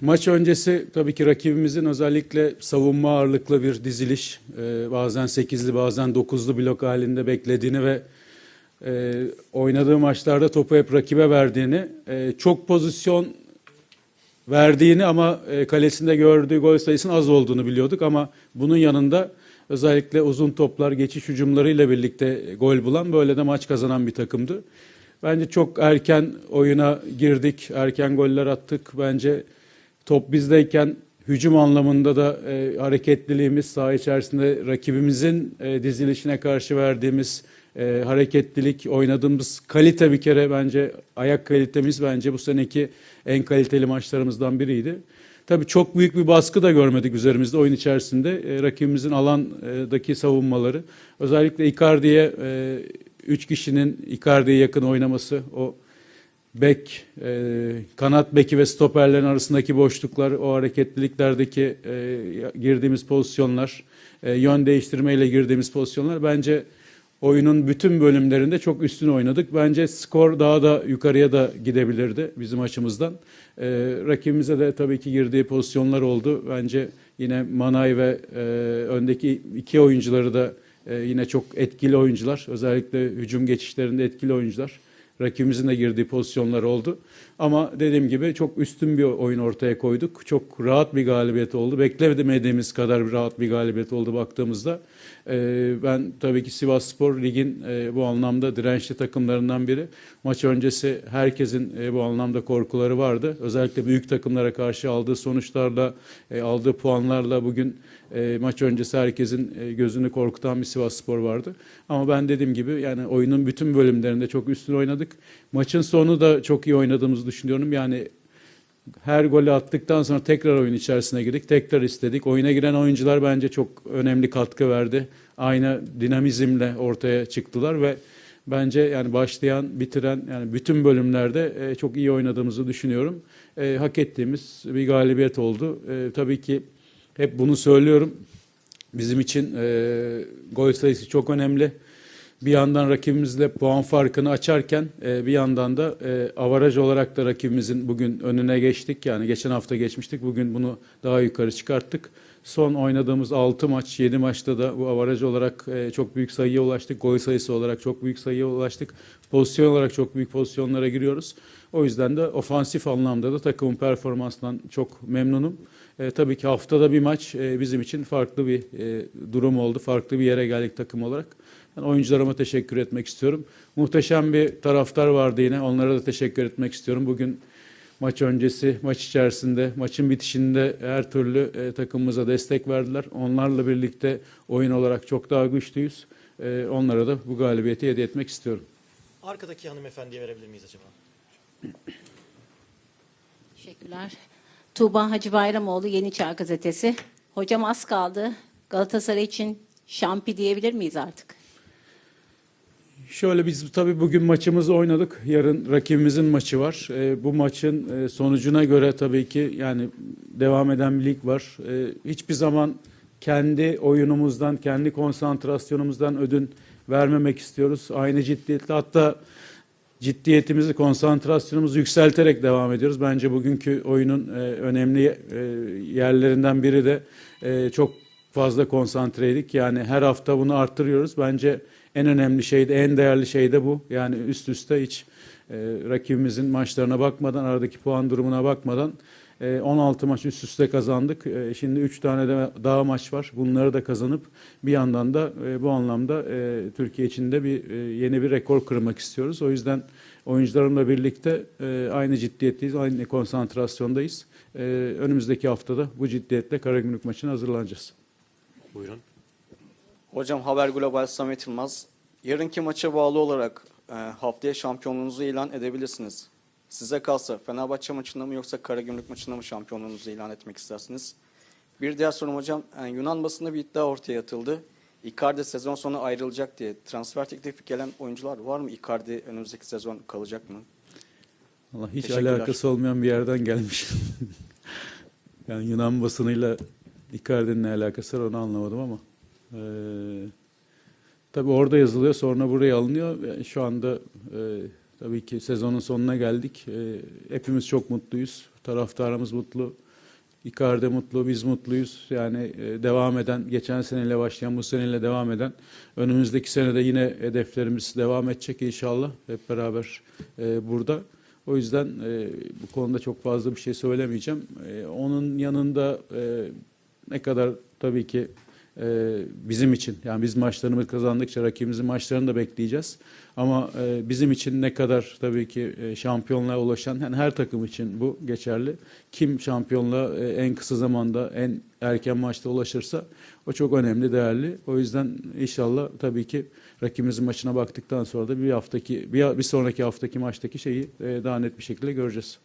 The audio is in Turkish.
Maç öncesi tabii ki rakibimizin özellikle savunma ağırlıklı bir diziliş, e, bazen 8'li bazen 9'lu blok halinde beklediğini ve e, oynadığı maçlarda topu hep rakibe verdiğini, e, çok pozisyon verdiğini ama e, kalesinde gördüğü gol sayısının az olduğunu biliyorduk ama bunun yanında özellikle uzun toplar, geçiş hücumlarıyla birlikte gol bulan böyle de maç kazanan bir takımdı. Bence çok erken oyuna girdik, erken goller attık. Bence top bizdeyken hücum anlamında da e, hareketliliğimiz saha içerisinde rakibimizin e, dizilişine karşı verdiğimiz e, hareketlilik, oynadığımız kalite bir kere bence ayak kalitemiz bence bu seneki en kaliteli maçlarımızdan biriydi. Tabii çok büyük bir baskı da görmedik üzerimizde oyun içerisinde. E, rakibimizin alandaki savunmaları. Özellikle Icardi'ye e, üç kişinin Icardi'ye yakın oynaması, o bek, e, kanat beki ve stoperlerin arasındaki boşluklar, o hareketliliklerdeki e, girdiğimiz pozisyonlar, e, yön değiştirmeyle girdiğimiz pozisyonlar bence oyunun bütün bölümlerinde çok üstün oynadık. Bence skor daha da yukarıya da gidebilirdi bizim açımızdan. E, rakibimize de tabii ki girdiği pozisyonlar oldu. Bence yine Manay ve e, öndeki iki oyuncuları da e, yine çok etkili oyuncular. Özellikle hücum geçişlerinde etkili oyuncular. Rakibimizin de girdiği pozisyonlar oldu. Ama dediğim gibi çok üstün bir oyun ortaya koyduk. Çok rahat bir galibiyet oldu. Beklemediğimiz kadar bir rahat bir galibiyet oldu baktığımızda. Ee, ben tabii ki Sivas Spor Lig'in e, bu anlamda dirençli takımlarından biri. Maç öncesi herkesin e, bu anlamda korkuları vardı. Özellikle büyük takımlara karşı aldığı sonuçlarla, e, aldığı puanlarla bugün e, maç öncesi herkesin e, gözünü korkutan bir Sivas Spor vardı. Ama ben dediğim gibi yani oyunun bütün bölümlerinde çok üstün oynadık. Maçın sonu da çok iyi oynadığımızı düşünüyorum. Yani her golü attıktan sonra tekrar oyun içerisine girdik. Tekrar istedik. Oyuna giren oyuncular bence çok önemli katkı verdi. Aynı dinamizmle ortaya çıktılar ve bence yani başlayan, bitiren yani bütün bölümlerde e, çok iyi oynadığımızı düşünüyorum. E, hak ettiğimiz bir galibiyet oldu. E, tabii ki hep bunu söylüyorum. Bizim için e, gol sayısı çok önemli. Bir yandan rakibimizle puan farkını açarken e, bir yandan da e, avaraj olarak da rakibimizin bugün önüne geçtik. Yani geçen hafta geçmiştik. Bugün bunu daha yukarı çıkarttık. Son oynadığımız 6 maç, 7 maçta da bu avaraj olarak e, çok büyük sayıya ulaştık. Gol sayısı olarak çok büyük sayıya ulaştık. Pozisyon olarak çok büyük pozisyonlara giriyoruz. O yüzden de ofansif anlamda da takımın performansından çok memnunum. E, tabii ki haftada bir maç e, bizim için farklı bir e, durum oldu. Farklı bir yere geldik takım olarak. Ben oyuncularıma teşekkür etmek istiyorum. Muhteşem bir taraftar vardı yine. Onlara da teşekkür etmek istiyorum. Bugün maç öncesi, maç içerisinde, maçın bitişinde her türlü e, takımımıza destek verdiler. Onlarla birlikte oyun olarak çok daha güçlüyüz. E, onlara da bu galibiyeti hediye etmek istiyorum. Arkadaki hanımefendiye verebilir miyiz acaba? Teşekkürler. Tuğba Hacı Bayramoğlu Yeni Çağ Gazetesi. Hocam az kaldı. Galatasaray için şampi diyebilir miyiz artık? Şöyle biz tabii bugün maçımızı oynadık. Yarın rakibimizin maçı var. E, bu maçın e, sonucuna göre tabii ki yani devam eden bir lig var. E, hiçbir zaman kendi oyunumuzdan, kendi konsantrasyonumuzdan ödün vermemek istiyoruz. Aynı ciddiyetle hatta ciddiyetimizi, konsantrasyonumuzu yükselterek devam ediyoruz. Bence bugünkü oyunun e, önemli e, yerlerinden biri de e, çok fazla konsantreydik. Yani her hafta bunu arttırıyoruz. Bence en önemli şey de, en değerli şey de bu. Yani üst üste hiç e, rakibimizin maçlarına bakmadan, aradaki puan durumuna bakmadan e, 16 maç üst üste kazandık. E, şimdi 3 tane de daha maç var. Bunları da kazanıp bir yandan da e, bu anlamda e, Türkiye için de bir e, yeni bir rekor kırmak istiyoruz. O yüzden oyuncularımla birlikte e, aynı ciddiyetteyiz, aynı konsantrasyondayız. E, önümüzdeki haftada bu ciddiyetle Karagümrük maçına hazırlanacağız. Buyurun. Hocam Haber Global Samet Yılmaz. Yarınki maça bağlı olarak e, haftaya şampiyonluğunuzu ilan edebilirsiniz. Size kalsa Fenerbahçe maçında mı yoksa Karagümrük maçında mı şampiyonluğunuzu ilan etmek istersiniz? Bir diğer sorum hocam, e, Yunan basında bir iddia ortaya atıldı. Icardi sezon sonu ayrılacak diye transfer teklifi gelen oyuncular var mı? Icardi önümüzdeki sezon kalacak mı? Allah hiç alakası olmayan bir yerden gelmiş. yani Yunan basınıyla Icardi'nin ne alakası var onu anlamadım ama. Ee, tabii orada yazılıyor sonra buraya alınıyor. Şu anda e, tabii ki sezonun sonuna geldik. E, hepimiz çok mutluyuz. Taraftarımız mutlu. Icardi mutlu, biz mutluyuz. Yani e, devam eden, geçen seneyle başlayan, bu seneyle devam eden, önümüzdeki senede yine hedeflerimiz devam edecek inşallah. Hep beraber e, burada. O yüzden e, bu konuda çok fazla bir şey söylemeyeceğim. E, onun yanında e, ne kadar tabii ki e, bizim için yani biz maçlarımızı kazandıkça rakibimizin maçlarını da bekleyeceğiz. Ama e, bizim için ne kadar tabii ki e, şampiyonluğa ulaşan yani her takım için bu geçerli. Kim şampiyonluğa e, en kısa zamanda en erken maçta ulaşırsa o çok önemli, değerli. O yüzden inşallah tabii ki rakibimizin maçına baktıktan sonra da bir haftaki bir, bir sonraki haftaki maçtaki şeyi e, daha net bir şekilde göreceğiz.